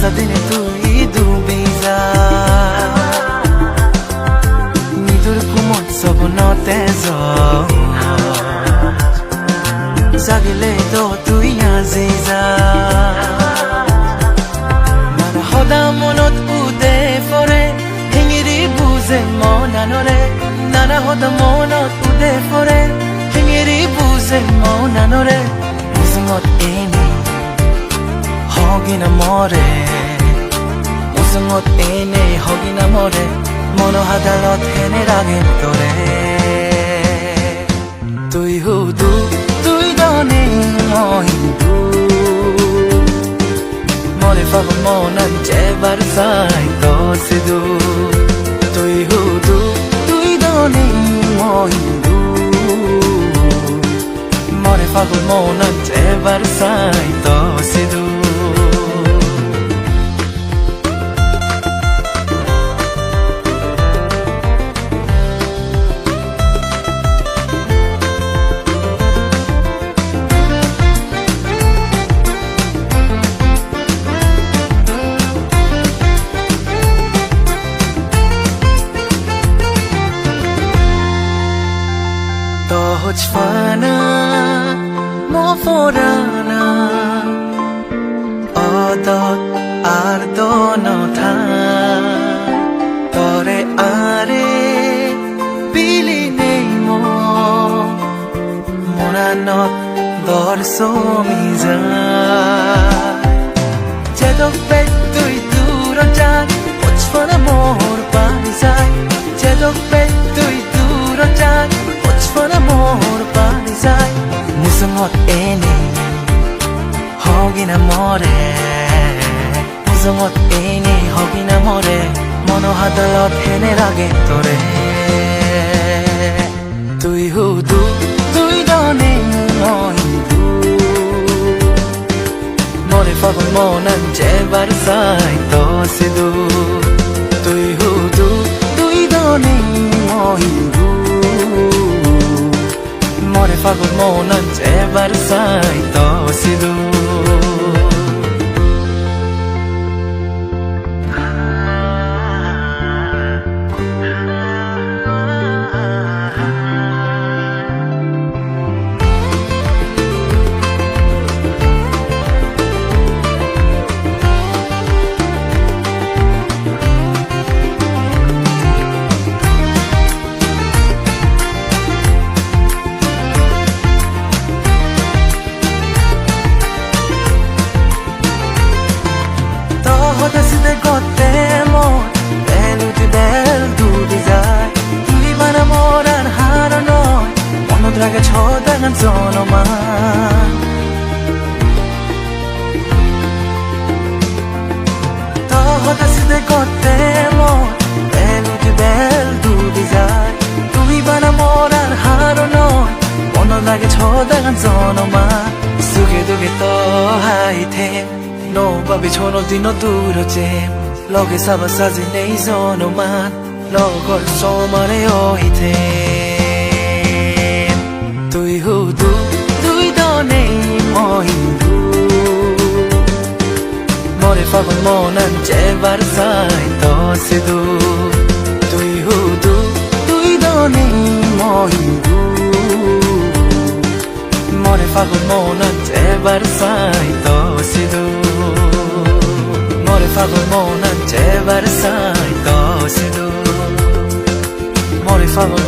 সারাদিন তুই ডুবে যা। নিদুর কুমত সপনতে জাগিলে তো তুই আজি যা। সদা মনত উদে ফরে শিঙিৰি বুজে মন আনৰে। নানা সদা মনত উদে ফৰে শিঙিৰি বুজে মন আনৰে। বুজঙত এনে হগিনা মৰে মুজুঙত এনে হগিনা মৰে মনোহাদালত হেনে ৰাগে তৰে তুই হুদু তুই দনে মহিন্দু মনে ফাগল মনান যেবার সাই দসিদু তুই হুদু তুই দনে মহিন্দু মনে ফাগল মনান যেবার সাই দসিদু Dono tha Tore are pili nei mo Monanot dor somi ja Jedok bet tui duro jan Och fana mor pani sai Eni Hogina more Mono hadalot hene rage tore Tui hudu Tui done mohindu More fagol monan jebar sai to sidu Tui hudu Tui done mohindu More fagol monan jebar sai to avançar. Chodangan zono man Tohodaside gottemo Beluti bel dubi zai Tuli bana moran haranoi Ono draga chodangan zono man Suge duge to haite No babi chono di no duro jem Loge saba sazi nei zono man Logo Monan jevar sai to sidu Tui hudu Tui do nei mo hindu More fagol monan jebar sai to sidu More fagol monan jebar sai to sidu More fagol